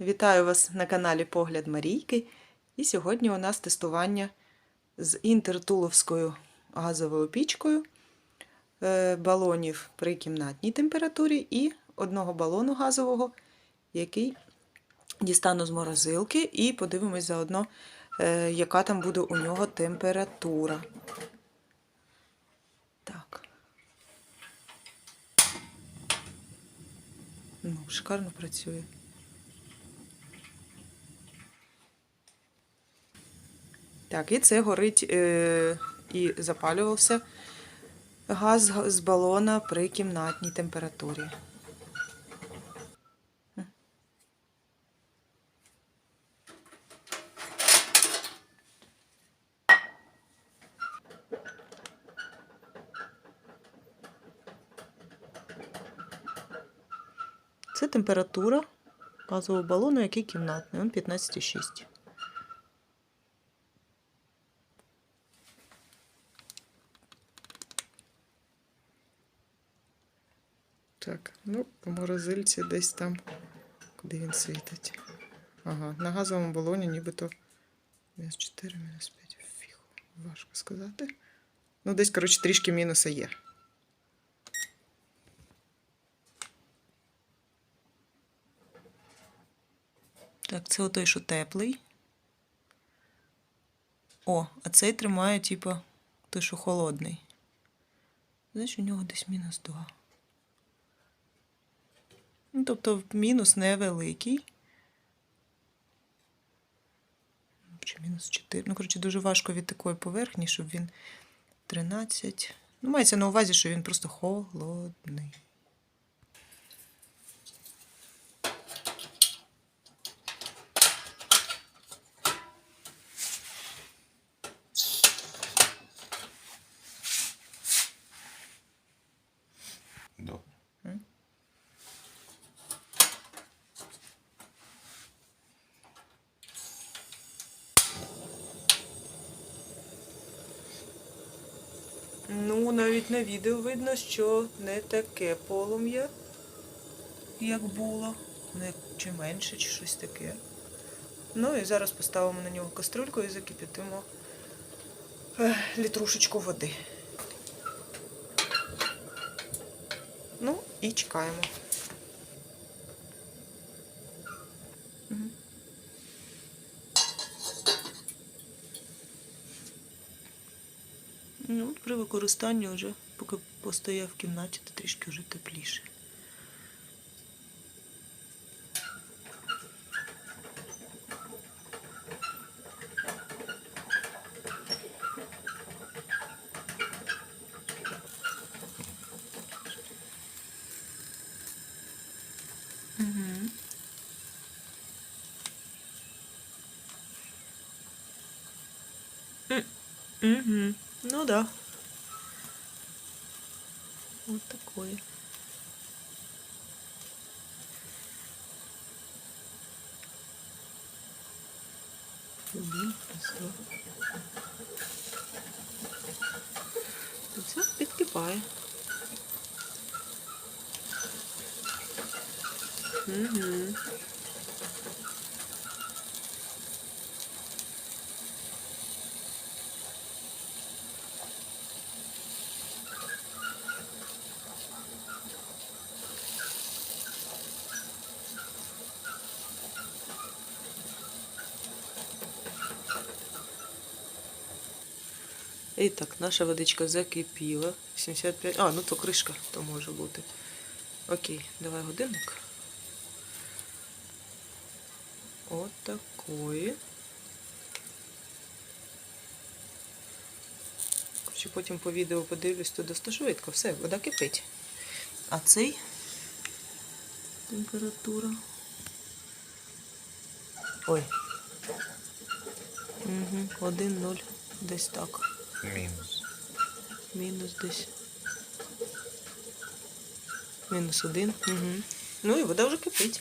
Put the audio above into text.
Вітаю вас на каналі Погляд Марійки. І сьогодні у нас тестування з інтертуловською газовою пічкою, е, балонів при кімнатній температурі і одного балону газового, який дістану з морозилки, і подивимось заодно, е, яка там буде у нього температура. Так. Ну, шикарно працює. Так, і це горить е, і запалювався газ з балона при кімнатній температурі. Це температура газового балону, який кімнатний. Він 15,6. Так, ну, по морозильці десь там, куди він світить. Ага, на газовому балоні нібито мінус 4, мінус 5. Фіг, важко сказати. Ну, десь, коротше, трішки мінуса є. Так, це отой, що теплий. О, а цей тримає, типу, той, що холодний. Знаєш, у нього десь мінус 2. Ну, тобто мінус невеликий. Чи мінус 4. Ну, коротше, дуже важко від такої поверхні, щоб він 13. Ну, мається на увазі, що він просто холодний. Ну, навіть на відео видно, що не таке полум'я, як було. Не чи менше, чи щось таке. Ну і зараз поставимо на нього каструльку і закипятимо літрушечку води. Ну і чекаємо. Ну, при використанні вже, поки постояв в кімнаті, то трішки вже тепліше. Угу. Ну да. Вот такое. Один, раз, два. І Все підкипає. Угу. І так, наша водичка закипіла. 75. А, ну то кришка, то може бути. Окей, давай годинник. От такої. Короче, потім по відео подивлюсь, то достатньо швидко. Все, вода кипить. А цей температура. Ой. Угу, 1-0. Десь так. Мінус. Мінус десь. Мінус один. Угу. Ну і вода вже кипить.